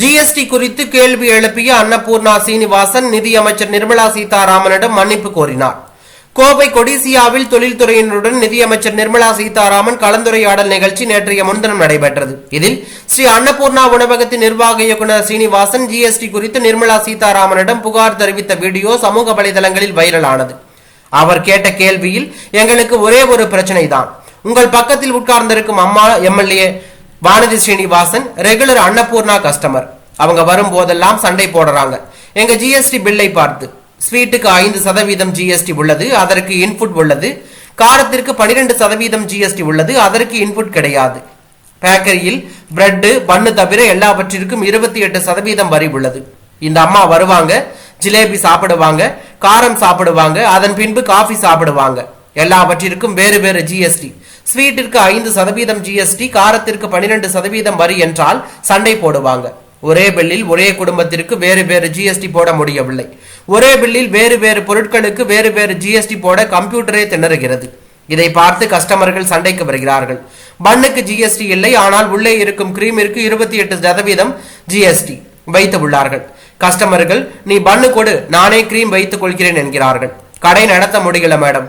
GST குறித்து கேள்வி எழுப்பிய அன்னபூர்ணா சீனிவாசன் நிதியமைச்சர் நிர்மலா சீதாராமனிடம் மன்னிப்பு கோரினார். கோவை கொடிசியாவில் தொழில்துறையினருடன் நிதியமைச்சர் நிர்மலா சீதாராமன் கலந்துரையாடல் நிகழ்ச்சி நேற்றைய முன்தினம் நடைபெற்றது. இதில் ஸ்ரீ அன்னபூர்ணா உணவகத்தின் நிர்வாக இயக்குநர் சீனிவாசன் ஜிஎஸ்டி குறித்து நிர்மலா சீதாராமனிடம் புகார் தெரிவித்த வீடியோ சமூக வலைதளங்களில் வைரலானது. அவர் கேட்ட கேள்வியில் எங்களுக்கு ஒரே ஒரு பிரச்சனை தான் உங்கள் பக்கத்தில் உட்கார்ந்திருக்கும் அம்மா MLA Vanathi Srinivasan regular Annapoorna customer அவங்க வரும்போதெல்லாம் சண்டை போடுறாங்க. எங்க ஜிஎஸ்டி பில்லை பார்த்து. ஸ்வீட்டுக்கு ஐந்து சதவீதம் ஜிஎஸ்டி உள்ளது அதற்கு இன்புட் உள்ளது. காரத்திற்கு பனிரெண்டு சதவீதம் ஜிஎஸ்டி உள்ளது அதற்கு இன்புட் கிடையாது. பேக்கரியில் பிரெட்டு பன்னு தவிர எல்லாவற்றிற்கும் இருபத்தி எட்டு சதவீதம் வரி உள்ளது. இந்த அம்மா வருவாங்க ஜிலேபி சாப்பிடுவாங்க காரம் சாப்பிடுவாங்க அதன் பின்பு காஃபி சாப்பிடுவாங்க. எல்லாவற்றிற்கும் வேறு வேறு ஜிஎஸ்டி ஸ்வீட்டிற்கு ஐந்து சதவீதம் ஜிஎஸ்டி காரத்திற்கு பனிரெண்டு சதவீதம் வரி என்றால் சண்டை போடுவாங்க. ஒரே பில்லில் ஒரே குடும்பத்திற்கு வேறு வேறு ஜிஎஸ்டி போட முடியவில்லை. ஒரே பில்லில் வேறு வேறு பொருட்களுக்கு வேறு வேறு ஜிஎஸ்டி போட கம்ப்யூட்டரே திணறுகிறது. இதை பார்த்து கஸ்டமர்கள் சண்டைக்கு வருகிறார்கள். பன்னுக்கு ஜிஎஸ்டி இல்லை ஆனால் உள்ளே இருக்கும் கிரீமிற்கு இருபத்தி எட்டு சதவீதம் ஜிஎஸ்டி வைத்து உள்ளார்கள். கஸ்டமர்கள் நீ பன்னு கொடு நானே கிரீம் வைத்துக் கொள்கிறேன் என்கிறார்கள். கடை நடத்த முடியல மேடம்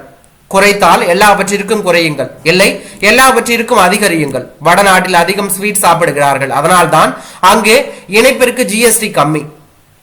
குறைத்தால் எல்லாவற்றிற்கும் குறையுங்கள். இல்லை எல்லாவற்றிற்கும் அதிகரியுங்கள். வடநாட்டில் அதிகம் ஸ்வீட் சாப்பிடுகிறார்கள். அதனால்தான் அங்கே இணைப்பிற்கு ஜிஎஸ்டி கம்மி.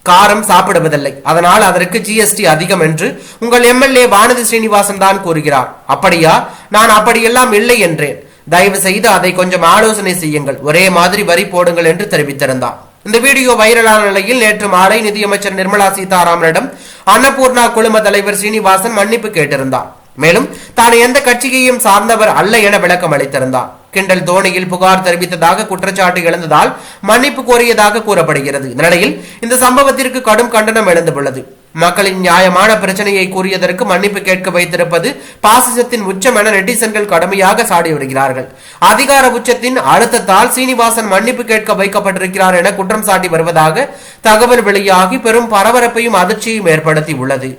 காரம் சாப்பிடுவதில்லை. அதனால் அதற்கு ஜிஎஸ்டி அதிகம் என்று உங்கள் எம்எல்ஏ வானதி ஸ்ரீனிவாசன் தான் கூறுகிறார். அப்படியா? நான் அப்படியெல்லாம் இல்லை என்றேன். தயவு செய்து அதை கொஞ்சம் ஆலோசனை செய்யுங்கள். ஒரே மாதிரி வரி போடுங்கள் என்று தெரிவித்திருந்தார். இந்த வீடியோ வைரலான நிலையில் நேற்று மாலை நிதியமைச்சர் நிர்மலா சீதாராமனிடம் அன்னபூர்ணா குழும தலைவர் சீனிவாசன் மன்னிப்பு கேட்டிருந்தார். மேலும் தான் எந்த கட்சியையும் சார்ந்தவர் அல்ல என விளக்கம் அளித்திருந்தார். கிண்டல் தோனியில் புகார் தெரிவித்ததாக குற்றச்சாட்டு எழுந்ததால் மன்னிப்பு கோரியதாக கூறப்படுகிறது. இந்த நிலையில் இந்த சம்பவத்திற்கு கடும் கண்டனம் எழுந்துள்ளது மக்களின் நியாயமான பிரச்சனையை கூறியதற்கு மன்னிப்பு கேட்க வைத்திருப்பது பாசிசத்தின் உச்சம் என நெட்டிசன்கள் கடுமையாக சாடி வருகிறார்கள். அதிகார உச்சத்தின் அழுத்தத்தால் சீனிவாசன் மன்னிப்பு கேட்க வைக்கப்பட்டிருக்கிறார் என குற்றம் சாட்டி வருவதாக தகவல் வெளியாகி பெரும் பரபரப்பையும் அதிர்ச்சியையும் ஏற்படுத்தி உள்ளது.